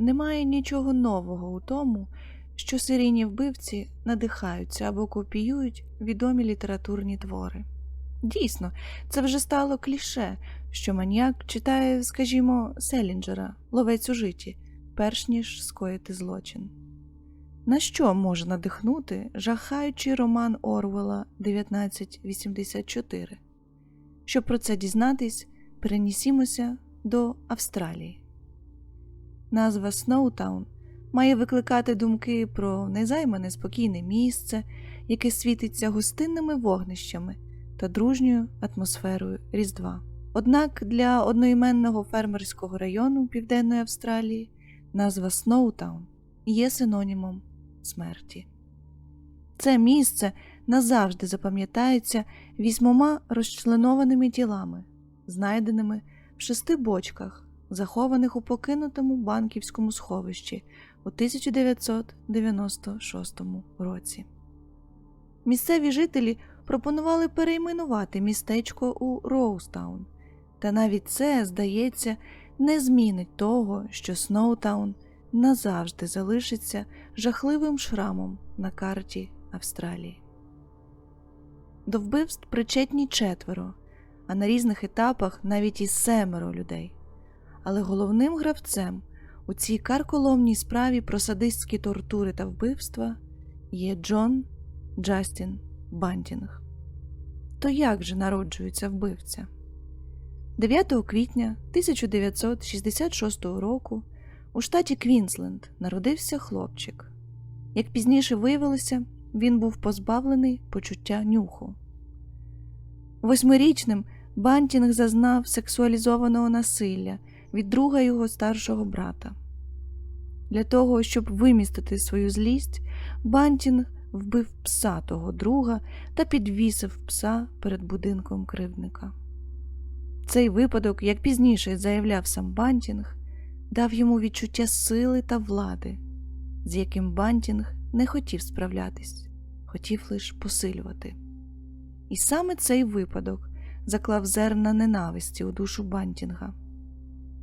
немає нічого нового у тому, що серійні вбивці надихаються або копіюють відомі літературні твори. Дійсно, це вже стало кліше, що маніяк читає, скажімо, Селінджера, ловець у житті, перш ніж скоїти злочин. На що може надихнути жахаючий роман Орвела 1984? Щоб про це дізнатись, перенісімося до Австралії. Назва Сноутаун має викликати думки про незаймане спокійне місце, яке світиться гостинними вогнищами та дружньою атмосферою Різдва. Однак для одноіменного фермерського району Південної Австралії назва Сноутаун є синонімом смерті. Це місце назавжди запам'ятається вісьмома розчленованими тілами, знайденими в шести бочках, захованих у покинутому банківському сховищі у 1996 році. Місцеві жителі пропонували перейменувати містечко у Роустаун, та навіть це, здається, не змінить того, що Сноутаун назавжди залишиться жахливим шрамом на карті Австралії. До вбивств причетні четверо, а на різних етапах навіть і семеро людей. Але головним гравцем у цій карколомній справі про садистські тортури та вбивства є Джон Джастін Бантінг. То як же народжується вбивця? 9 квітня 1966 року у штаті Квінсленд народився хлопчик. Як пізніше виявилося, він був позбавлений почуття нюху. Восьмирічним Бантінг зазнав сексуалізованого насилля від друга його старшого брата. Для того, щоб вимістити свою злість, Бантінг вбив пса того друга та підвісив пса перед будинком кривдника. Цей випадок, як пізніше заявляв сам Бантінг, дав йому відчуття сили та влади, з яким Бантінг не хотів справлятись, хотів лише посилювати. І саме цей випадок заклав зерна ненависті у душу Бантінга,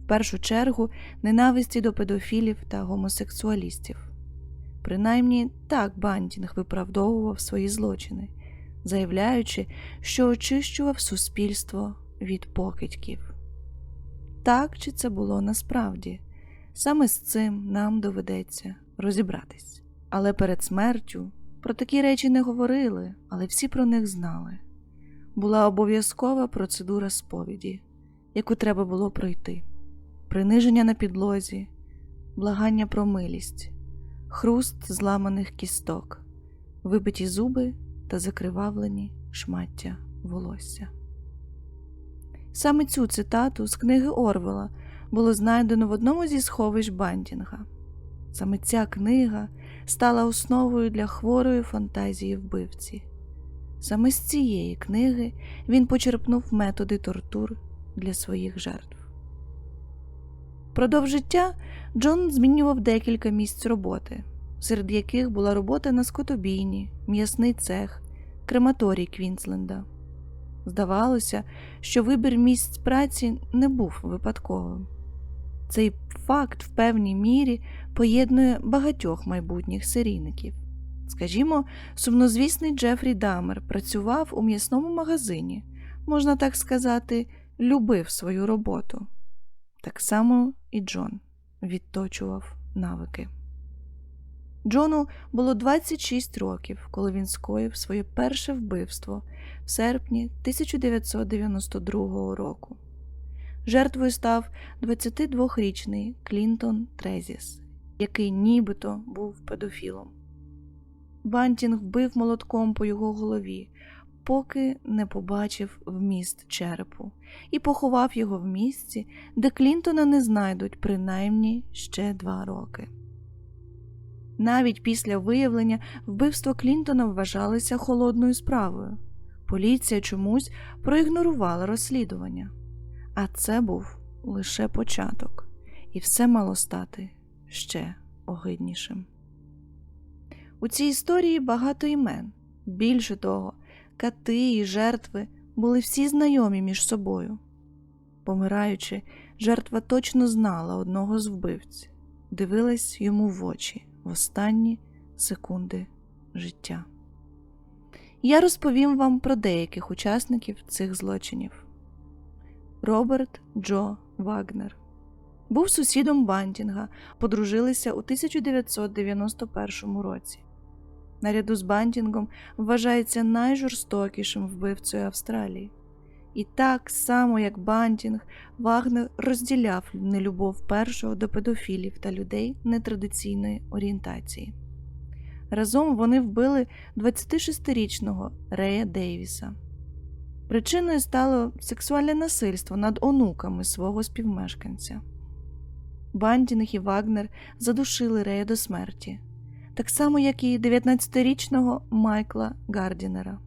першу чергу ненависті до педофілів та гомосексуалістів. Принаймні так Бантінг виправдовував свої злочини, заявляючи, що очищував суспільство від покидьків. Так чи це було насправді? Саме з цим нам доведеться розібратись. Але перед смертю про такі речі не говорили, але всі про них знали. Була обов'язкова процедура сповіді, яку треба було пройти, приниження на підлозі, благання про милість, хруст зламаних кісток, вибиті зуби та закривавлені шмаття волосся. Саме цю цитату з книги Орвела було знайдено в одному зі сховищ Бантінга. Саме ця книга стала основою для хворої фантазії вбивці. Саме з цієї книги він почерпнув методи тортур для своїх жертв. Продовж життя Джон змінював декілька місць роботи, серед яких була робота на скотобійні, м'ясний цех, крематорій Квінсленда. Здавалося, що вибір місць праці не був випадковим. Цей факт в певній мірі поєднує багатьох майбутніх серійників. Скажімо, сумнозвісний Джефрі Дамер працював у м'ясному магазині, можна так сказати, любив свою роботу. Так само і Джон відточував навики. Джону було 26 років, коли він скоїв своє перше вбивство в серпні 1992 року. Жертвою став 22-річний Клінтон Трезіс, який нібито був педофілом. Бантінг вбив молотком по його голові, поки не побачив вміст черепу, і поховав його в місці, де Клінтона не знайдуть принаймні ще два роки. Навіть після виявлення вбивство Клінтона вважалося холодною справою. Поліція чомусь проігнорувала розслідування. А це був лише початок, і все мало стати ще огиднішим. У цій історії багато імен. Більше того, кати і жертви були всі знайомі між собою. Помираючи, жертва точно знала одного з вбивць дивилась йому в очі в останні секунди життя. Я розповім вам про деяких учасників цих злочинів. Роберт Джо Вагнер був сусідом Бантінга, подружилися у 1991 році. Наряду з Бантінгом вважається найжорстокішим вбивцею Австралії. І так само, як Бантінг, Вагнер розділяв нелюбов першого до педофілів та людей нетрадиційної орієнтації. Разом вони вбили 26-річного Рея Дейвіса. Причиною стало сексуальне насильство над онуками свого співмешканця. Бандінг і Вагнер задушили Рея до смерті, так само, як і 19-річного Майкла Гардінера.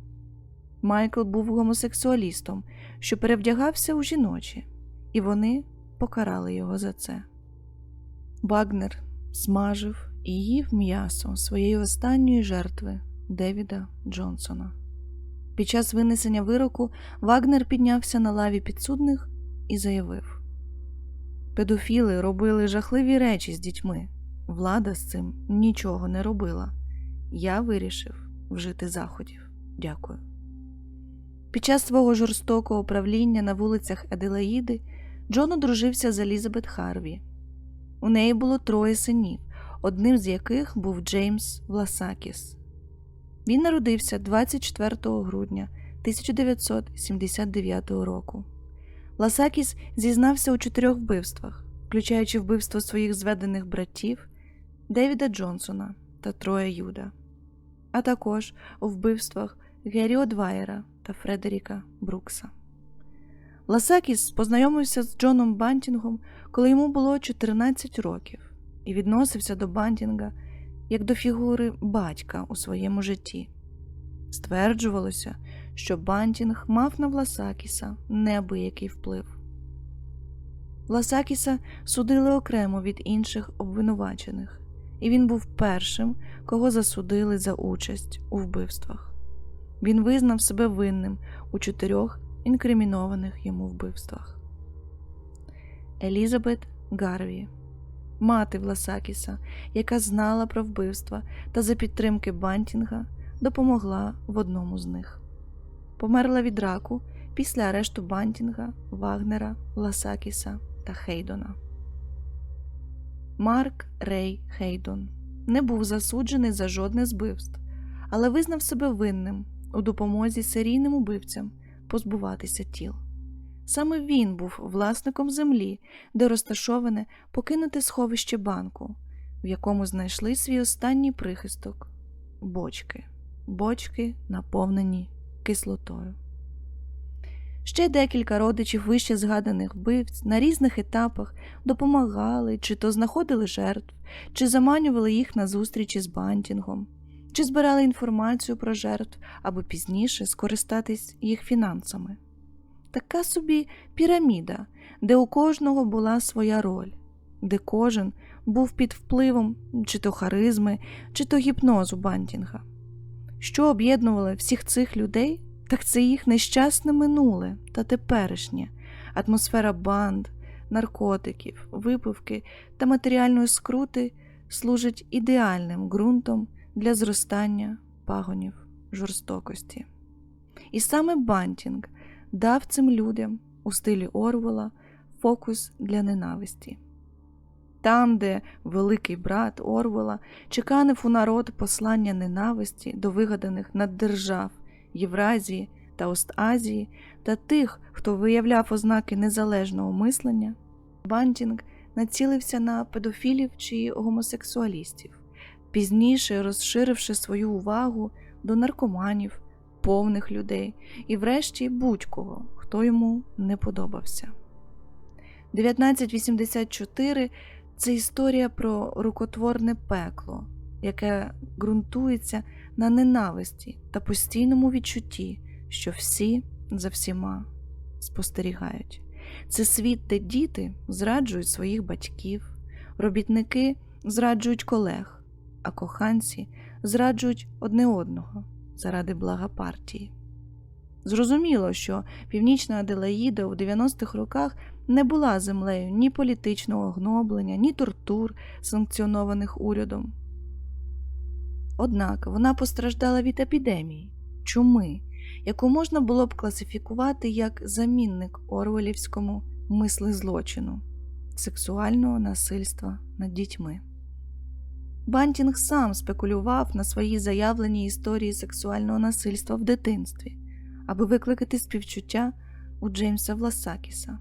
Майкл був гомосексуалістом, що перевдягався у жіночі, і вони покарали його за це. Вагнер смажив і їв м'ясо своєї останньої жертви Девіда Джонсона. Під час винесення вироку Вагнер піднявся на лаві підсудних і заявив: Педофіли робили жахливі речі з дітьми. Влада з цим нічого не робила. Я вирішив вжити заходів. Дякую. Під час свого жорстокого правління на вулицях Аделаїди Джон одружився з Елізабет Харві. У неї було троє синів, одним з яких був Джеймс Власакіс. Він народився 24 грудня 1979 року. Ласакіс зізнався у чотирьох вбивствах, включаючи вбивство своїх зведених братів Девіда Джонсона та Троя Юда, а також у вбивствах Геррі Одвайера та Фредеріка Брукса. Ласакіс познайомився з Джоном Бантінгом, коли йому було 14 років, і відносився до Бантінга як до фігури батька у своєму житті. Стверджувалося, що Бантінг мав на Власакіса неабиякий вплив. Власакіса судили окремо від інших обвинувачених, і він був першим, кого засудили за участь у вбивствах. Він визнав себе винним у чотирьох інкримінованих йому вбивствах. Елізабет Гарві, мати Власакіса, яка знала про вбивства та за підтримки Бантінга допомогла в одному з них. Померла від раку після арешту Бантінга, Вагнера, Власакіса та Хейдона. Марк Рей Хейдон не був засуджений за жодне з але визнав себе винним у допомозі серійним убивцям позбуватися тіл. Саме він був власником землі, де розташоване покинуте сховище банку, в якому знайшли свій останній прихисток бочки, бочки, наповнені кислотою. Ще декілька родичів вище згаданих вбивць на різних етапах допомагали чи то знаходили жертв, чи заманювали їх на зустрічі з бантінгом, чи збирали інформацію про жертв, аби пізніше скористатись їх фінансами. Така собі піраміда, де у кожного була своя роль, де кожен був під впливом чи то харизми, чи то гіпнозу бантінга. Що об'єднувало всіх цих людей, так це їх нещасне минуле та теперішнє, атмосфера банд, наркотиків, випивки та матеріальної скрути служить ідеальним ґрунтом для зростання пагонів жорстокості. І саме Бантінг дав цим людям у стилі Орвела фокус для ненависті. Там, де великий брат Орвела чеканив у народ послання ненависті до вигаданих наддержав Євразії та Ост-Азії та тих, хто виявляв ознаки незалежного мислення, Бантінг націлився на педофілів чи гомосексуалістів, пізніше розширивши свою увагу до наркоманів, повних людей і, врешті, будь-кого, хто йому не подобався. 1984 це історія про рукотворне пекло, яке ґрунтується на ненависті та постійному відчутті, що всі за всіма спостерігають. Це світ, де діти зраджують своїх батьків, робітники зраджують колег, а коханці зраджують одне одного заради блага партії. Зрозуміло, що північна Аделаїда у 90-х роках не була землею ні політичного гноблення, ні тортур, санкціонованих урядом. Однак вона постраждала від епідемії, чуми, яку можна було б класифікувати як замінник Орвелівському мисли злочину сексуального насильства над дітьми. Бантінг сам спекулював на своїй заявленій історії сексуального насильства в дитинстві, аби викликати співчуття у Джеймса Власакіса.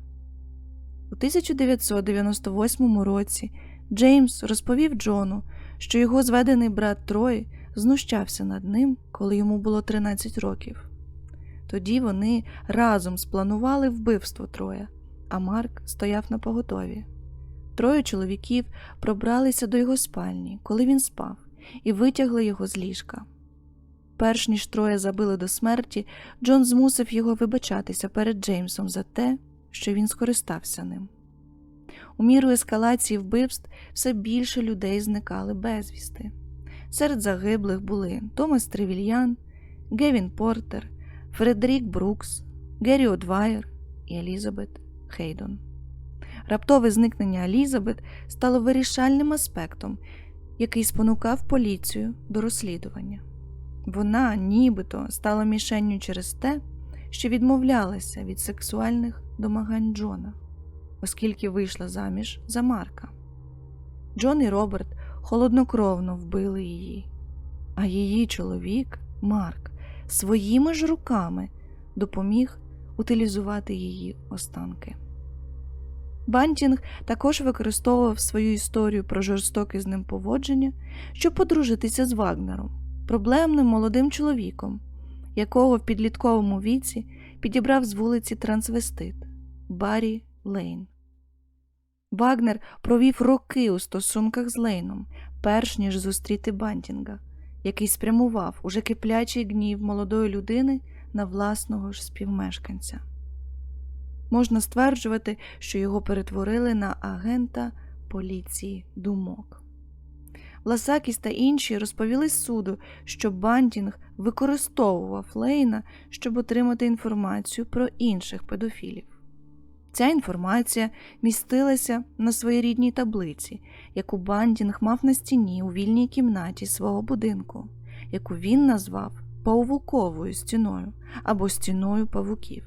У 1998 році Джеймс розповів Джону, що його зведений брат Трой знущався над ним, коли йому було 13 років. Тоді вони разом спланували вбивство Троя, а Марк стояв на поготові. Троє чоловіків пробралися до його спальні, коли він спав, і витягли його з ліжка. Перш ніж троє забили до смерті, Джон змусив його вибачатися перед Джеймсом за те, що він скористався ним. У міру ескалації вбивств все більше людей зникали безвісти. Серед загиблих були Томас Тревільян, Гевін Портер, Фредерік Брукс, Геррі Одвайер і Елізабет Хейдон. Раптове зникнення Елізабет стало вирішальним аспектом, який спонукав поліцію до розслідування. Вона нібито стала мішенню через те, що відмовлялася від сексуальних домагань Джона, оскільки вийшла заміж за Марка. Джон і Роберт холоднокровно вбили її, а її чоловік, Марк, своїми ж руками допоміг утилізувати її останки. Бантінг також використовував свою історію про жорстоке з ним поводження, щоб подружитися з Вагнером, проблемним молодим чоловіком, якого в підлітковому віці підібрав з вулиці Трансвестит Баррі Лейн. Вагнер провів роки у стосунках з Лейном, перш ніж зустріти Бантінга, який спрямував уже киплячий гнів молодої людини на власного ж співмешканця. Можна стверджувати, що його перетворили на агента поліції думок. Власакіс та інші розповіли суду, що Бантінг використовував Лейна, щоб отримати інформацію про інших педофілів. Ця інформація містилася на своєрідній таблиці, яку Бандінг мав на стіні у вільній кімнаті свого будинку, яку він назвав павуковою стіною або стіною павуків.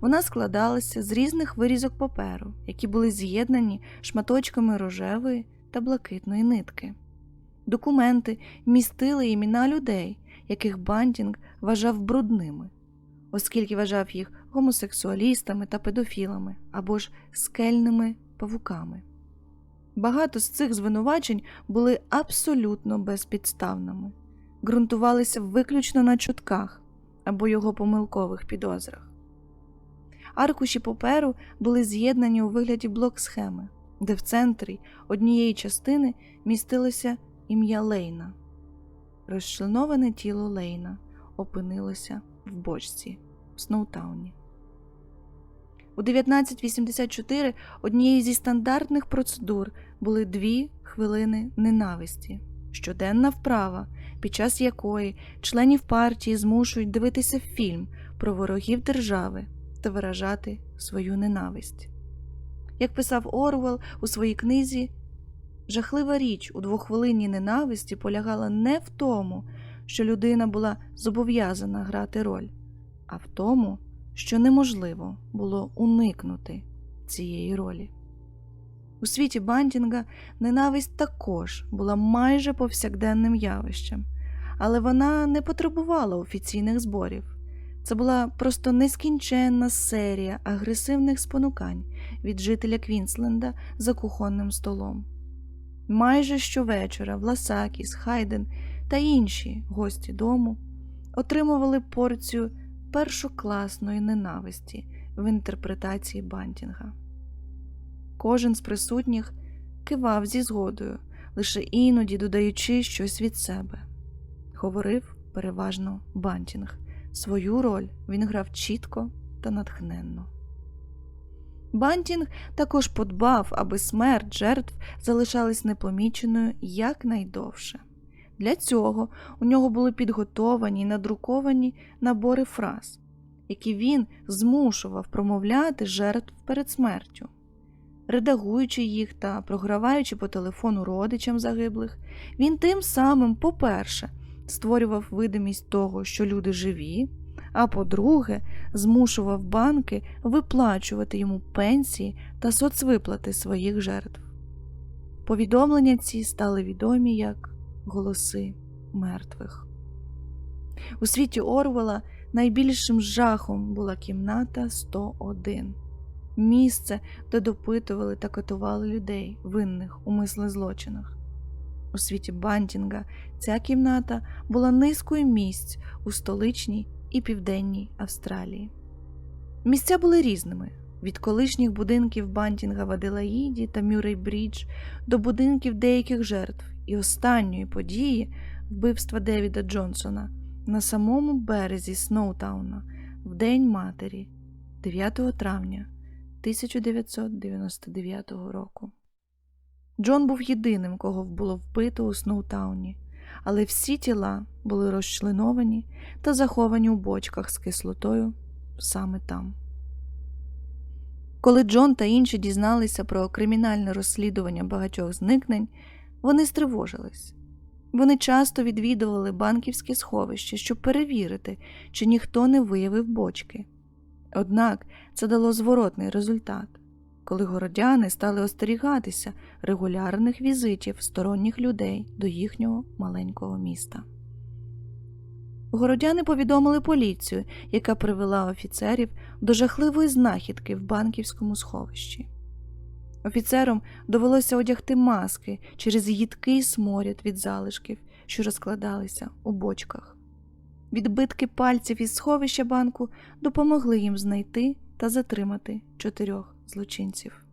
Вона складалася з різних вирізок паперу, які були з'єднані шматочками рожевої та блакитної нитки. Документи містили імена людей, яких Бантінг вважав брудними, оскільки вважав їх гомосексуалістами та педофілами або ж скельними павуками. Багато з цих звинувачень були абсолютно безпідставними, ґрунтувалися виключно на чутках або його помилкових підозрах. Аркуші паперу були з'єднані у вигляді блок схеми, де в центрі однієї частини містилося ім'я Лейна. Розчленоване тіло Лейна опинилося в бочці в Сноутауні. У 1984 однією зі стандартних процедур були дві хвилини ненависті, щоденна вправа, під час якої членів партії змушують дивитися фільм про ворогів держави та виражати свою ненависть. Як писав Орвел у своїй книзі, жахлива річ у двохвилинній ненависті полягала не в тому, що людина була зобов'язана грати роль, а в тому, що неможливо було уникнути цієї ролі. У світі Бантінга ненависть також була майже повсякденним явищем, але вона не потребувала офіційних зборів. Це була просто нескінченна серія агресивних спонукань від жителя Квінсленда за кухонним столом. Майже щовечора Власакіс, Хайден та інші гості дому отримували порцію першокласної ненависті в інтерпретації Бантінга. Кожен з присутніх кивав зі згодою, лише іноді додаючи щось від себе. Говорив переважно Бантінг. Свою роль він грав чітко та натхненно. Бантінг також подбав, аби смерть жертв залишалась непоміченою якнайдовше. Для цього у нього були підготовані й надруковані набори фраз, які він змушував промовляти жертв перед смертю. Редагуючи їх та програваючи по телефону родичам загиблих, він тим самим, по-перше, створював видимість того, що люди живі, а по-друге, змушував банки виплачувати йому пенсії та соцвиплати своїх жертв. Повідомлення ці стали відомі як голоси мертвих. У світі Орвела найбільшим жахом була кімната 101 місце, де допитували та катували людей, винних у мислезлочинах. У світі Бантінга ця кімната була низкою місць у столичній і південній Австралії. Місця були різними від колишніх будинків Бантінга в Аделаїді та Мюррей Брідж до будинків деяких жертв і останньої події вбивства Девіда Джонсона на самому березі Сноутауна в День Матері 9 травня 1999 року. Джон був єдиним, кого було вбито у Сноутауні, але всі тіла були розчленовані та заховані у бочках з кислотою саме там. Коли Джон та інші дізналися про кримінальне розслідування багатьох зникнень, вони стривожились. Вони часто відвідували банківське сховище, щоб перевірити, чи ніхто не виявив бочки. Однак це дало зворотний результат, коли городяни стали остерігатися регулярних візитів сторонніх людей до їхнього маленького міста. Городяни повідомили поліцію, яка привела офіцерів до жахливої знахідки в банківському сховищі. Офіцерам довелося одягти маски через їдкий сморід від залишків, що розкладалися у бочках. Відбитки пальців із сховища банку допомогли їм знайти та затримати чотирьох злочинців.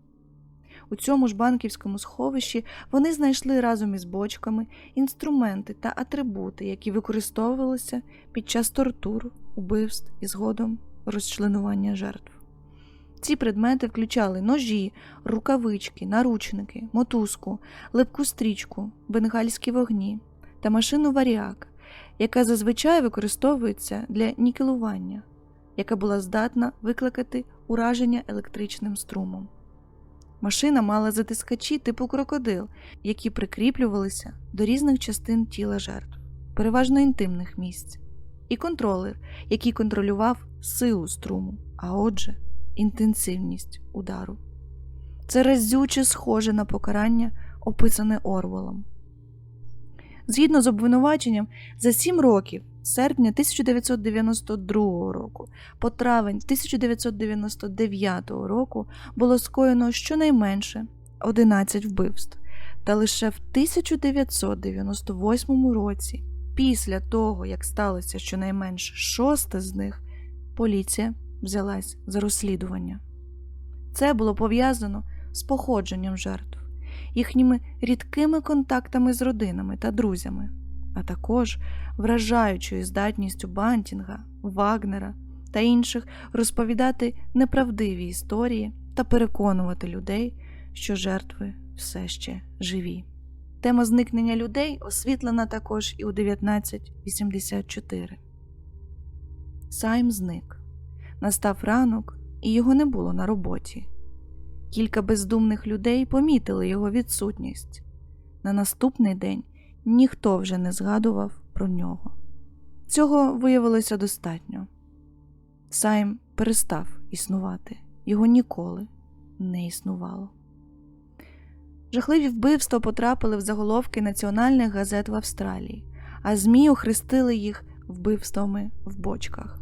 У цьому ж банківському сховищі вони знайшли разом із бочками інструменти та атрибути, які використовувалися під час тортур, убивств і згодом розчленування жертв. Ці предмети включали ножі, рукавички, наручники, мотузку, липку стрічку, бенгальські вогні та машину варіак, яка зазвичай використовується для нікелування, яка була здатна викликати ураження електричним струмом. Машина мала затискачі типу крокодил, які прикріплювалися до різних частин тіла жертв, переважно інтимних місць, і контролер, який контролював силу струму, а отже, інтенсивність удару. Це разюче схоже на покарання, описане Орвелом. Згідно з обвинуваченням, за сім років з серпня 1992 року по травень 1999 року було скоєно щонайменше 11 вбивств, та лише в 1998 році, після того як сталося щонайменше шосте з них, поліція взялась за розслідування. Це було пов'язано з походженням жертв, їхніми рідкими контактами з родинами та друзями, а також вражаючою здатністю Бантінга, Вагнера та інших розповідати неправдиві історії та переконувати людей, що жертви все ще живі. Тема зникнення людей освітлена також і у 1984. Сайм зник. Настав ранок, і його не було на роботі. Кілька бездумних людей помітили його відсутність. На наступний день ніхто вже не згадував про нього. Цього виявилося достатньо. Сайм перестав існувати, його ніколи не існувало. Жахливі вбивства потрапили в заголовки національних газет в Австралії, а ЗМІ охрестили їх вбивствами в бочках.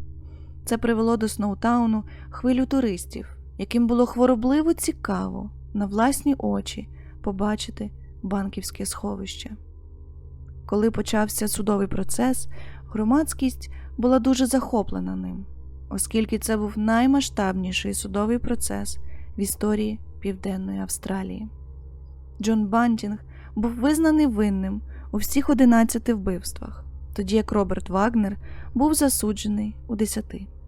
Це привело до Сноутауну хвилю туристів, яким було хворобливо цікаво на власні очі побачити банківське сховище. Коли почався судовий процес, громадськість була дуже захоплена ним, оскільки це був наймасштабніший судовий процес в історії Південної Австралії. Джон Бантінг був визнаний винним у всіх 11 вбивствах, тоді як Роберт Вагнер був засуджений у 10.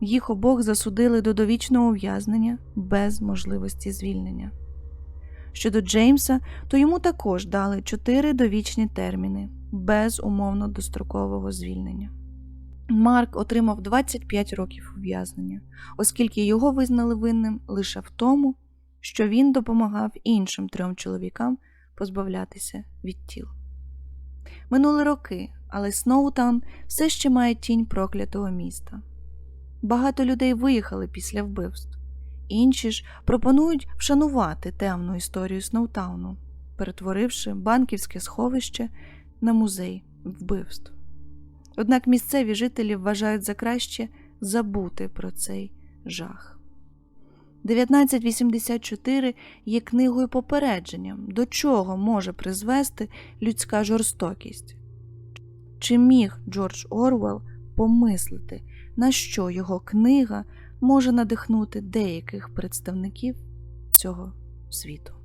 Їх обох засудили до довічного ув'язнення без можливості звільнення. Щодо Джеймса, то йому також дали чотири довічні терміни без умовно дострокового звільнення. Марк отримав 25 років ув'язнення, оскільки його визнали винним лише в тому, що він допомагав іншим трьом чоловікам позбавлятися від тіл. Минули роки, але Сноутаун все ще має тінь проклятого міста. Багато людей виїхали після вбивств, інші ж пропонують вшанувати темну історію Сноутауну, перетворивши банківське сховище на музей вбивств. Однак місцеві жителі вважають за краще забути про цей жах. 1984 є книгою попередженням, до чого може призвести людська жорстокість. Чи міг Джордж Орвел помислити, на що його книга може надихнути деяких представників цього світу?